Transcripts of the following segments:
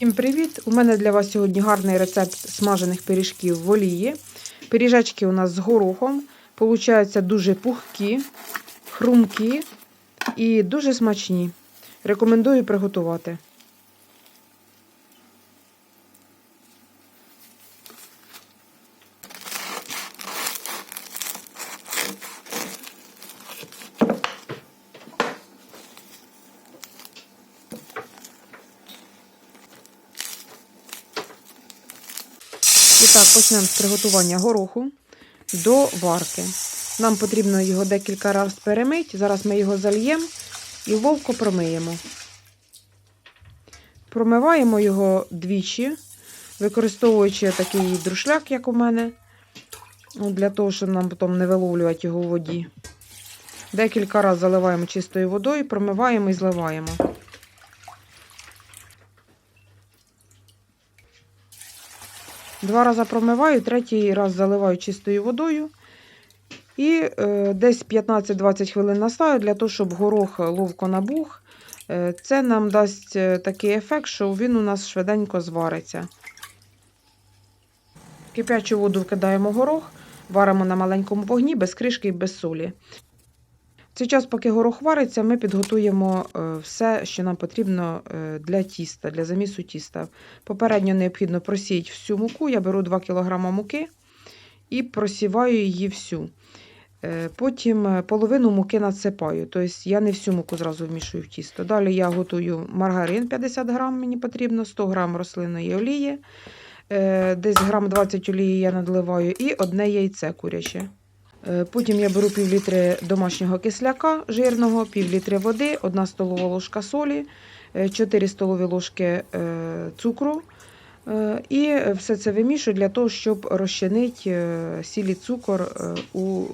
Всім привіт! У мене для вас сьогодні гарний рецепт смажених пиріжків в олії. Пиріжечки у нас з горохом. Получаються дуже пухкі, хрумкі і дуже смачні. Рекомендую приготувати. Так, почнемо з приготування гороху до варки. Нам потрібно його декілька разів перемити. Зараз ми його зальємо і ловко промиємо. Промиваємо його двічі, використовуючи такий друшляк, як у мене, для того, щоб нам потім не виловлювати його у воді. Декілька разів заливаємо чистою водою, промиваємо і зливаємо. Два рази промиваю, третій раз заливаю чистою водою. І е, десь 15-20 хвилин настаю для того, щоб горох ловко набух. Е, це нам дасть е, такий ефект, що він у нас швиденько звариться. В кип'ячу воду вкидаємо горох, варимо на маленькому вогні, без кришки і без солі. Цей час, поки горох вариться, ми підготуємо е, все, що нам потрібно е, для тіста, для замісу тіста. Попередньо необхідно просіяти всю муку. Я беру 2 кг муки і просіваю її всю. Е, Потім половину муки надсипаю, тобто я не всю муку зразу вмішую в тісто. Далі я готую маргарин 50 грам, мені потрібно, 100 грам рослинної олії, десь грам 20 олії я надливаю і одне яйце куряче. Е, Потім я беру пів літри домашнього кисляка жирного, пів літри води, 1 столова ложка солі, 4 столові ложки е, цукру. Е, І все це вимішую для того, щоб розчинити сілі цукор е, у е,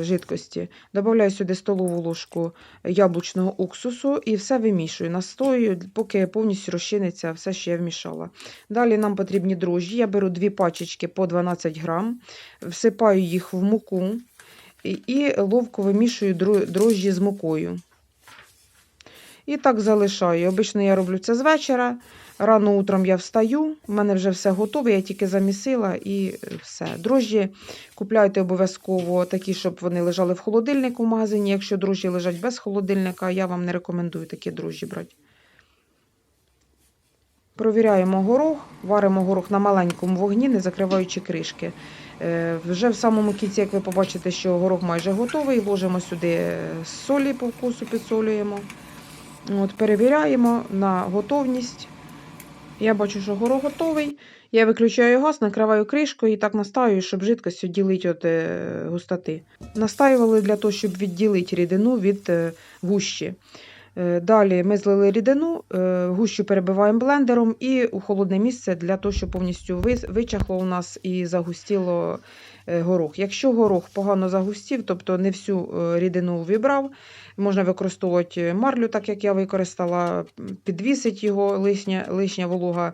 жидкості. Добавляю сюди столову ложку яблучного уксусу і все вимішую. Настою, поки повністю розчиниться все, що я вмішала. Далі нам потрібні дрожжі. Я беру дві пачечки по 12 грам, всипаю їх в муку і ловко вимішую дрожжі з мукою. І так залишаю. Обично я роблю це з вечора. Рано утром я встаю, в мене вже все готове, я тільки замісила і все. Дрожжі купляйте обов'язково такі, щоб вони лежали в холодильнику в магазині. Якщо дрожжі лежать без холодильника, я вам не рекомендую такі дрожжі брати. Провіряємо горох, варимо горох на маленькому вогні, не закриваючи кришки. Е, Вже в самому кінці, як ви побачите, що горох майже готовий, ложимо сюди солі по вкусу, підсолюємо. От, перевіряємо на готовність. Я бачу, що горох готовий. Я виключаю газ, накриваю кришкою і так настаю, щоб жидкость відділити від е, густоти. Настаювали для того, щоб відділити рідину від е, гущі. Е, Далі ми злили рідину, е, гущу перебиваємо блендером і у холодне місце для того, щоб повністю вичахло у нас і загустіло е, горох. Якщо горох погано загустів, тобто не всю рідину вібрав, можна використовувати марлю, так як я використала, підвісить його, лишня, лишня волога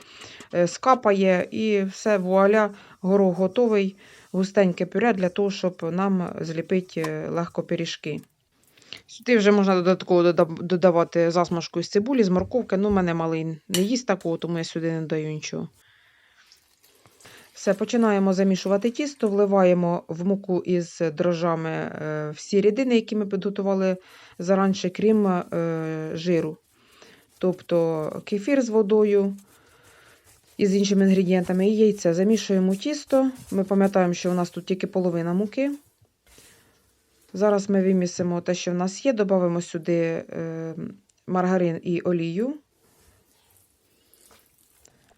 скапає і все, вуаля, горох готовий, густеньке пюре для того, щоб нам зліпити легко пиріжки. Сюди вже можна додатково додавати засмажку з цибулі, з морковки. Ну, в мене малий не їсть такого, тому я сюди не даю нічого. Все, починаємо замішувати тісто, вливаємо в муку із дрожжами е, всі рідини, які ми підготували заранше, крім е, жиру. Тобто кефір з водою і з іншими інгредієнтами і яйця. Замішуємо тісто. Ми пам'ятаємо, що у нас тут тільки половина муки. Зараз ми вимісимо те, що в нас є, додамо сюди е, маргарин і олію.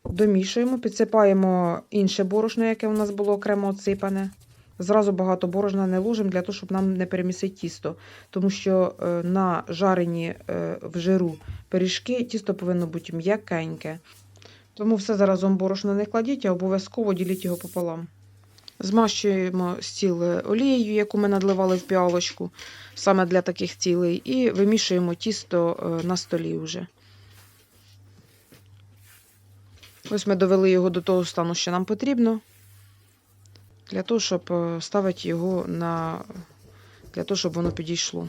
Домішуємо, підсипаємо інше борошно, яке у нас було окремо отсипане. Зразу багато борошна не ложимо для того, щоб нам не перемісити тісто. Тому що е, на жарені е, в жиру пиріжки тісто повинно бути м'якеньке. Тому все заразом борошно не кладіть, а обов'язково діліть його пополам. Змащуємо стіл олією, яку ми надливали в піалочку, саме для таких цілей, і вимішуємо тісто е, на столі вже. Ось ми довели його до того стану, що нам потрібно, для того, щоб е, ставити його на для того, щоб воно підійшло.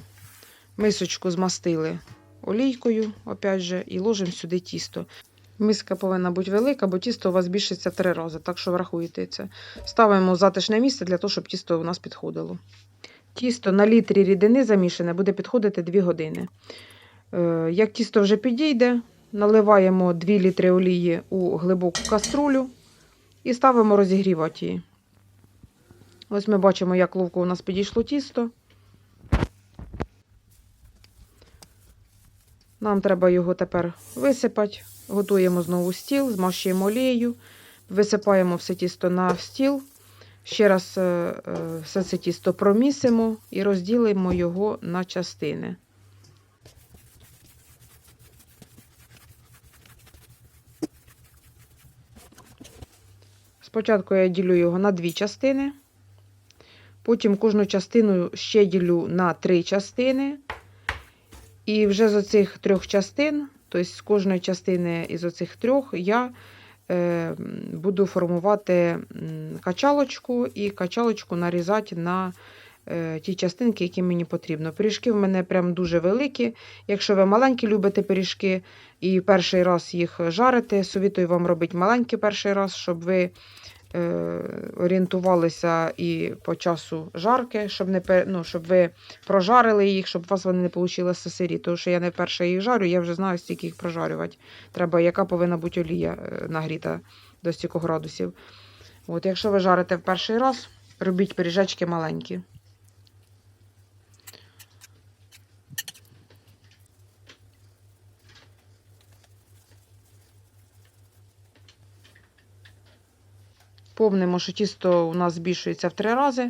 Мисочку змастили олійкою, опять же, і ложимо сюди тісто. Миска повинна бути велика, бо тісто у вас збільшиться три рази, так що врахуйте це. Ставимо затишне місце для того, щоб тісто у нас підходило. Тісто на літрі рідини замішане буде підходити 2 години. Е, Як тісто вже підійде, наливаємо 2 літри олії у глибоку каструлю і ставимо розігрівати її. Ось ми бачимо, як ловко у нас підійшло тісто. Нам треба його тепер висипати. Готуємо знову стіл, змащуємо олією, висипаємо все тісто на стіл. Ще раз е, е, все це тісто промісимо і розділимо його на частини. Спочатку я ділю його на дві частини, потім кожну частину ще ділю на три частини. І вже з оцих трьох частин, тобто з кожної частини із оцих трьох, я е, буду формувати качалочку і качалочку нарізати на е, ті частинки, які мені потрібно. Пиріжки в мене прям дуже великі. Якщо ви маленькі любите пиріжки і перший раз їх жарите, совітую вам робити маленькі перший раз, щоб ви е, орієнтувалися і по часу жарки, щоб, не, ну, щоб ви прожарили їх, щоб у вас вони не вийшли сирі. Тому що я не перша їх жарю, я вже знаю, стільки їх прожарювати. Треба, яка повинна бути олія е, нагріта до стільки градусів. От, якщо ви жарите в перший раз, робіть пиріжечки маленькі. Помнимо, що тісто у нас збільшується в три рази.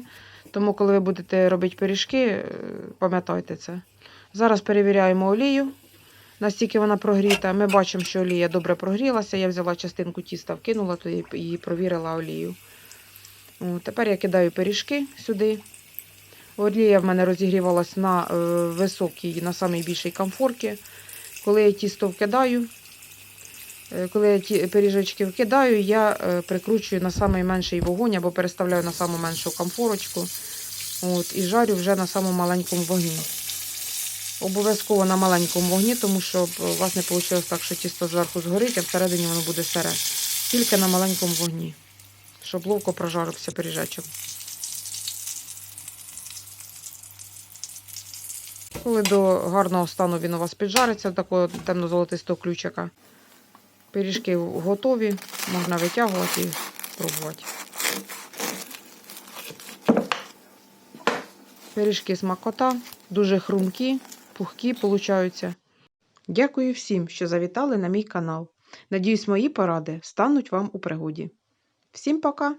Тому, коли ви будете робити пиріжки, е, пам'ятайте це. Зараз перевіряємо олію, настільки вона прогріта. Ми бачимо, що олія добре прогрілася. Я взяла частинку тіста, вкинула туди і провірила олію. О, тепер я кидаю пиріжки сюди. Олія в мене розігрівалась на е, високій, на найбільшій комфорті. Коли я тісто вкидаю, коли я ті пиріжечки вкидаю, я е, прикручую на найменший вогонь або переставляю на саму меншу комфорочку. От, і жарю вже на самому маленькому вогні. Обов'язково на маленькому вогні, тому що у вас не вийшло так, що тісто зверху згорить, а всередині воно буде сире. Тільки на маленькому вогні, щоб ловко прожарився пиріжечок. Коли до гарного стану він у вас піджариться, такого темно-золотистого ключика. Пиріжки готові, можна витягувати і пробувати. Пиріжки смакота, дуже хрумкі, пухкі получаються. Дякую всім, що завітали на мій канал. Надіюсь, мої поради стануть вам у пригоді. Всім пока!